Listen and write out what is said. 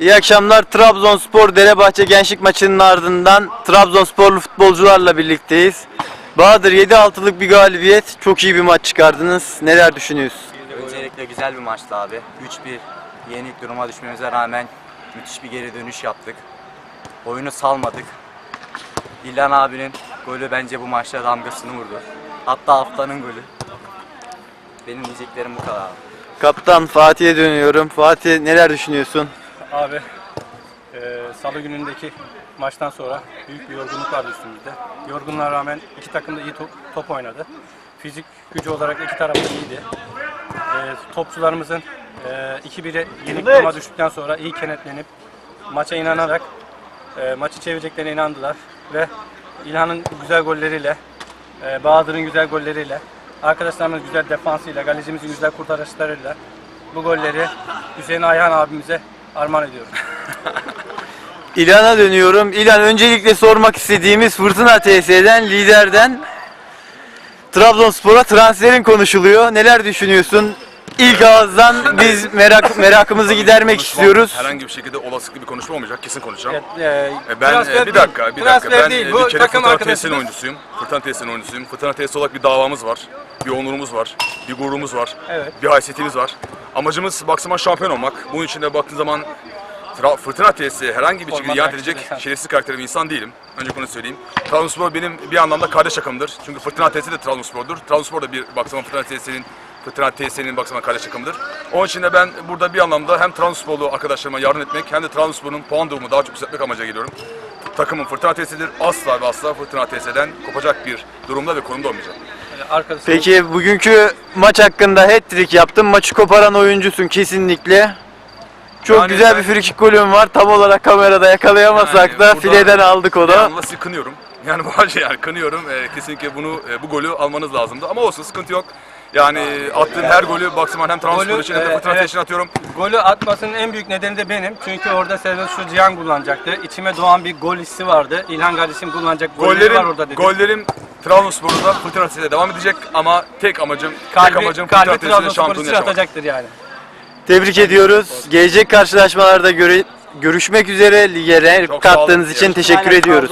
İyi akşamlar. Trabzonspor Derebahçe Gençlik maçının ardından Trabzonsporlu futbolcularla birlikteyiz. Bahadır 7-6'lık bir galibiyet. Çok iyi bir maç çıkardınız. Neler düşünüyorsunuz? Öncelikle güzel bir maçtı abi. 3-1 yenik duruma düşmemize rağmen müthiş bir geri dönüş yaptık. Oyunu salmadık. İlhan abinin golü bence bu maçta damgasını vurdu. Hatta haftanın golü. Benim diyeceklerim bu kadar abi. Kaptan Fatih'e dönüyorum. Fatih neler düşünüyorsun? Abi eee salı günündeki maçtan sonra büyük bir yorgunluk vardı üstümüzde. Yorgunluğa rağmen iki takım da iyi top, top oynadı. Fizik gücü olarak iki taraf da iyiydi. Eee, topçularımızın eee 2-1'e yenik duruma düştükten sonra iyi kenetlenip maça inanarak eee, maçı çevireceklerine inandılar ve İlhan'ın güzel golleriyle, eee, Bahadır'ın güzel golleriyle, arkadaşlarımızın güzel defansıyla, galecimizin güzel kurtarışlarıyla bu golleri Hüseyin Ayhan abimize armağan ediyorum. İlhan'a dönüyorum. İlhan öncelikle sormak istediğimiz Fırtına TS'den, liderden Trabzonspor'a transferin konuşuluyor. Neler düşünüyorsun? İlk ağızdan biz merak merakımızı gidermek Konuşmam istiyoruz. Herhangi bir şekilde olasılıklı bir konuşma olmayacak. Kesin konuşacağım. Evet, e, E, Ben transfer e, bir dakika, bir dakika. Ben değil. e, Bu bir kere takım Fırtına arkadaşımız. Tesis'in oyuncusuyum. Fırtına Tesis'in oyuncusuyum. Fırtına Tesis olarak bir davamız var. Bir onurumuz var. Bir gururumuz var. Evet. Bir haysiyetimiz var. Amacımız baksıman şampiyon olmak. Bunun için de baktığın zaman Tra- Fırtına Tesis'e herhangi bir şekilde ihanet edecek şerefsiz karakteri bir insan değilim. Önce bunu söyleyeyim. Trabzonspor benim bir anlamda kardeş takımdır. Çünkü Fırtına Tesis de Trabzonspor'dur. Trabzonspor da bir baksama Fırtına Tesis'in Fırtına TS'nin baksana kardeş takımıdır. Onun için de ben burada bir anlamda hem Trabzonsporlu arkadaşlarıma yardım etmek hem de Trabzonspor'un puan durumu daha çok yükseltmek amacıyla geliyorum. Takımın Fırtına TS'dir. Asla ve asla Fırtına TS'den kopacak bir durumda ve konumda olmayacak. Arkadaşımız. Peki bugünkü maç hakkında hat-trick yaptın. Maçı koparan oyuncusun kesinlikle. Çok Yani güzel ben- bir frikik golün var. Tam olarak kamerada yakalayamasak Yani da fileden aldık Bir onu. anlamda sizi kınıyorum. Yani bu şey yani kınıyorum. Ee, kesinlikle bunu e, bu golü almanız lazımdı. Ama olsun sıkıntı yok. Yani attığım her golü Baksıman hem Golü, için hem de e, evet. TS'in atıyorum. Golü atmasının en büyük nedeni de benim. Çünkü orada Sedat şu Cihan kullanacaktı. İçime doğan bir gol hissi vardı. İlhan kardeşim kullanacak golleri var orada Gollerim, dedim. gollerim Trabzonspor'da TS'de devam edecek ama tek amacım, tek kalbi, amacım kalbi Trabzonspor şampiyonluğu için yaşamak. atacaktır yani. Tebrik ediyoruz. Gelecek karşılaşmalarda göre görüşmek üzere. Lige renk Çok sağ olun. kattığınız için teşekkür ediyoruz.